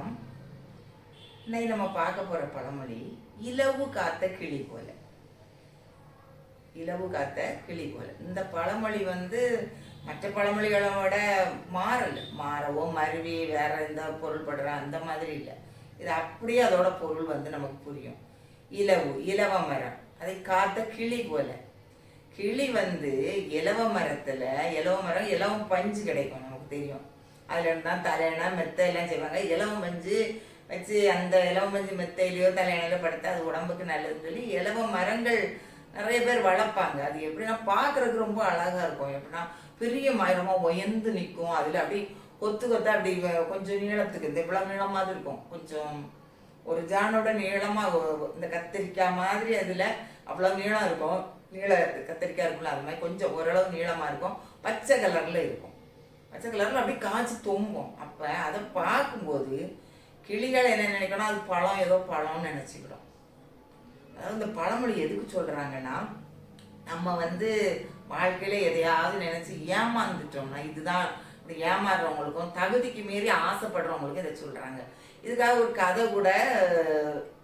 வணக்கம் இன்னைக்கு நம்ம பார்க்க போகிற பழமொழி இலவு காத்த கிளி போல. இலவு காத்த கிளி போல. இந்த பழமொழி வந்து மற்ற பழமொழிகளோட மாறலை மாறல. மாறவோ மருவி வேற எந்த பொருள்படுற அந்த மாதிரி இல்லை. இது அப்படியே அதோட பொருள் வந்து நமக்கு புரியும். இலவு இலவ மரம். அதை காத்த கிளி போல. கிளி வந்து இலவ மரத்தில் இலவ மரம் இலவம் பஞ்சு கிடைக்கும் நமக்கு தெரியும். அதில் இருந்தால் தான் தலையணை மெத்தை எல்லாம் செய்வாங்க. இலவம் மஞ்சு வச்சு அந்த இலவம் மஞ்சு மெத்தையிலையோ தலையணையிலோ படுத்தா அது உடம்புக்கு நல்லதுன்னு சொல்லி இலவ மரங்கள் நிறைய பேர் வளர்ப்பாங்க. அது எப்படின்னா பார்க்குறதுக்கு ரொம்ப அழகாக இருக்கும். எப்படின்னா பெரிய மரமாக உயர்ந்து நிற்கும் அதில் அப்படி கொத்து கொத்தா அப்படி கொஞ்சம் நீளத்துக்கு இந்த இவ்வளோ நீளமாக இருக்கும். கொஞ்சம் ஒரு ஜானோட நீளமாக இந்த கத்திரிக்காய் மாதிரி அதில் அவ்வளோ நீளம் இருக்கும். நீள கத்திரிக்காய் இருக்கும்ல அது மாதிரி கொஞ்சம் ஓரளவு நீளமாக இருக்கும். பச்சை கலரில் இருக்கும். பச்சை கலரில் அப்படியே காய்ச்சி தொங்கும். அப்போ அதை பார்க்கும்போது கிளிகள் என்ன நினைக்கணும்? அது பழம் ஏதோ பழம்னு நினச்சிக்கிடும். அதாவது இந்த பழமொழி எதுக்கு சொல்கிறாங்கன்னா நம்ம வந்து வாழ்க்கையில் எதையாவது நினச்சி ஏமாந்துட்டோம்னா இதுதான் இந்த ஏமாறுறவங்களுக்கும் தகுதிக்கு மீறி ஆசைப்படுறவங்களுக்கும் இதை சொல்கிறாங்க இதுக்காக ஒரு கதை கூட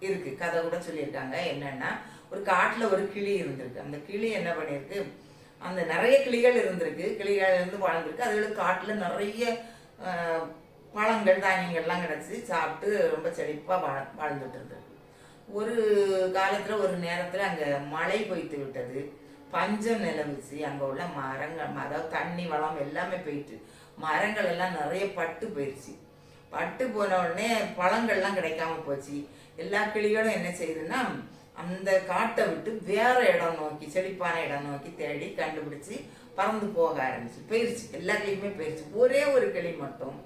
இருக்குது கதை கூட சொல்லியிருக்காங்க. என்னென்னா ஒரு காட்டில் ஒரு கிளி இருந்திருக்கு. அந்த கிளி என்ன பண்ணியிருக்கு? அந்த நிறைய கிளிகள் இருந்திருக்கு. கிளிகள் இருந்து வாழ்ந்துருக்கு. அதுகளுக்கு காட்டில் நிறைய பழங்கள் தானியங்கள்லாம் கிடச்சி சாப்பிட்டு ரொம்ப செழிப்பாக வாழ வாழ்ந்துட்டு இருந்தது ஒரு காலத்தில் ஒரு நேரத்தில் அங்கே மழை பொய்த்து விட்டது. பஞ்சம் நிலவுச்சு. அங்கே உள்ள மரங்கள் அதாவது தண்ணி வளம் எல்லாமே போயிட்டு மரங்கள் எல்லாம் நிறைய பட்டு போயிடுச்சு பட்டு போன உடனே பழங்கள்லாம் கிடைக்காம போச்சு. எல்லா கிளிகளும் என்ன செய்யுதுன்னா அந்த காட்டை விட்டு வேற இடம் நோக்கி செழிப்பான இடம் நோக்கி தேடி கண்டுபிடிச்சு பறந்து போக ஆரம்பிச்சு. போயிருச்சு. எல்லா கிளியுமே போயிருச்சு. ஒரே ஒரு கிளி மட்டும்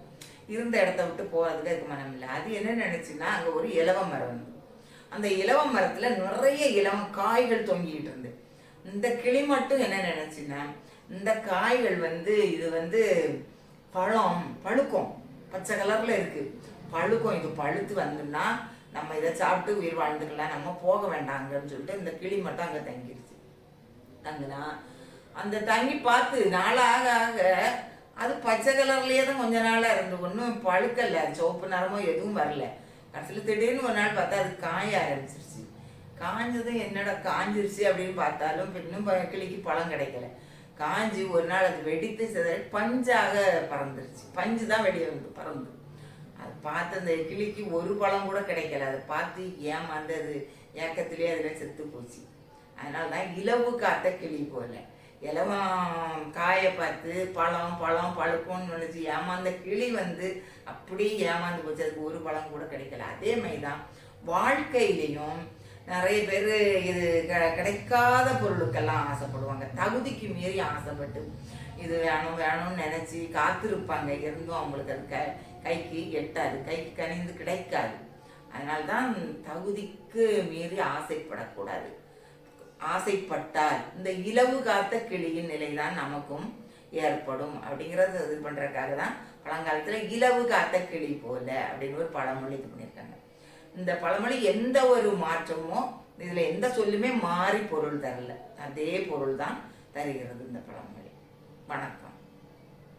இருந்த இடத்த விட்டு போகிறதுக்கு அதுக்கு மனம் இல்லை. அது என்ன நினைச்சுன்னா அங்கே ஒரு இலவ மரம். வந்து அந்த இலவ மரத்தில் நிறைய இளம் காய்கள் தொங்கிட்டு இருந்து. இந்த கிளி மட்டும் என்ன நினைச்சுன்னா இந்த காய்கள் வந்து இது வந்து பழம் பழுக்கும். பச்சை கலரில் இருக்குது பழுக்கும். இது பழுத்து வந்துன்னா நம்ம இதை சாப்பிட்டு உயிர் வாழ்ந்துக்கலாம் நம்ம போக வேண்டாங்கன்னு சொல்லிட்டு இந்த கிளி மட்டும் அங்கே தங்கிடுச்சு தங்குனா அந்த தங்கி பார்த்து நாளாக ஆக அது பச்சை கலர்லயே தான் கொஞ்ச நாளாக இருந்து ஒன்றும் பழுக்கல சிவப்பு நிறமோ எதுவும் வரல. கடைசியில் திடீர்னு ஒரு நாள் பார்த்தா அது காய ஆரம்பிச்சிருச்சு. காஞ்சதும் என்னடா காஞ்சிருச்சு அப்படின்னு பார்த்தாலும் இன்னும் ப- கிளிக்கு பழம் கிடைக்கல. காஞ்சி ஒரு நாள் அது வெடித்து சிதறி பஞ்சாக பறந்துருச்சு. பஞ்சு தான் வெடி வந்து பறந்து. அது பார்த்து அந்த கிளிக்கு ஒரு பழம் கூட கிடைக்கல. அதை பார்த்து ஏமாந்து அது ஏக்கத்திலேயே அதில் செத்து போச்சு. அதனால தான் இலவு காத்த கிளி போல. இலவம் காயை பார்த்து பழம் பழம் பழுக்கும்னு நினச்சி ஏமாந்த கிளி வந்து அப்படியே ஏமாந்து போச்சு. அதுக்கு ஒரு பழம் கூட கிடைக்கல. அதே மாதிரி தான் வாழ்க்கையிலையும் நிறைய பேர் இது க- கிடைக்காத பொருளுக்கெல்லாம் ஆசைப்படுவாங்க. தகுதிக்கு மீறி ஆசைப்பட்டு இது வேணும் வேணும்னு நினச்சி காத்திருப்பாங்க. இருந்தும் அவங்களுக்கு அது கைக்கு எட்டாது கைக்கு கனிந்து கிடைக்காது. அதனால தான் தகுதிக்கு மீறி ஆசைப்படக்கூடாது. ஆசைப்பட்டால் இந்த இலவு காத்த கிளியின் நிலைதான் நமக்கும் ஏற்படும். அப்படிங்கிறத இது பண்ணுறதுக்காக தான் பழங்காலத்தில் இலவு காத்த கிளி போல அப்படின்னு ஒரு பழமொழி இது பண்ணியிருக்காங்க. இந்த பழமொழி எந்த ஒரு மாற்றமோ இதில் எந்த சொல்லுமே மாறி பொருள் தரல. அதே பொருள் தான் தருகிறது இந்த பழமொழி. வணக்கம்.